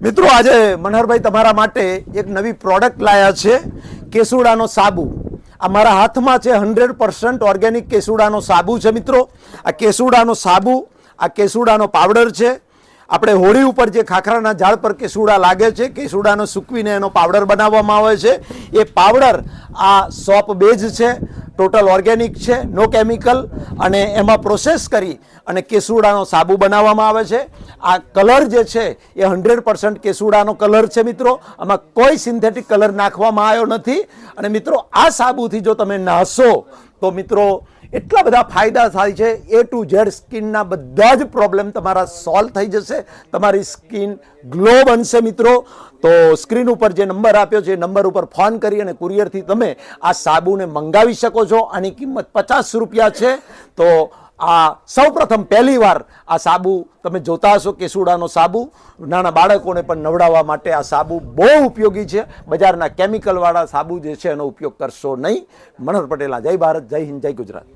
મિત્રો, આજે મનહરભાઈ તમારા માટે એક નવી પ્રોડક્ટ લાયા છે, કેસુડાનો સાબુ. આ મારા હાથમાં છે હંડ્રેડ પર્સન્ટ ઓર્ગેનિક કેસુડાનો સાબુ છે મિત્રો. આ કેસુડાનો સાબુ, આ કેસુડાનો પાવડર છે. આપણે હોળી ઉપર જે ખાખરાના ઝાડ પર કેસુડા લાગે છે, કેસુડાનો સૂકવીને એનો પાવડર બનાવવામાં આવે છે. એ પાવડર આ સોપ બેઝ છે ટોટલ ઓર્ગેનિક છે નો કેમિકલ અને એમાં પ્રોસેસ કરી અને કેસુડાનો સાબુ બનાવવામાં આવે છે. આ કલર જે છે એ હંડ્રેડ પર્સન્ટ કેસુડાનો કલર છે મિત્રો. આમાં કોઈ સિન્થેટિક કલર નાખવામાં આવ્યો નથી. અને મિત્રો, આ સાબુથી જો તમે નાહશો તો મિત્રો, એટલા બધા ફાયદા થાય છે. એ ટુ ઝેડ સ્કિનના બધા જ પ્રોબ્લેમ તમારા સોલ્વ થઈ જશે. તમારી સ્કિન ગ્લો બનશે મિત્રો. તો સ્ક્રીન ઉપર જે નંબર આપ્યો છે, એ નંબર ઉપર ફોન કરી અને કુરિયરથી તમે આ સાબુને મંગાવી શકો છો. આની કિંમત પચાસ રૂપિયા છે. તો આ સૌપ્રથમ પહેલીવાર પહેલી વાર આ સાબુ તમે જોતા હશો કેસુડાનો સાબુ. નાના બાળકોને પણ નવડાવવા માટે આ સાબુ બહુ ઉપયોગી છે. બજારના કેમિકલવાળા સાબુ જે છે એનો ઉપયોગ કરશો નહીં. મનોહર પટેલા, જય ભારત, જય હિન્દ, જય ગુજરાત.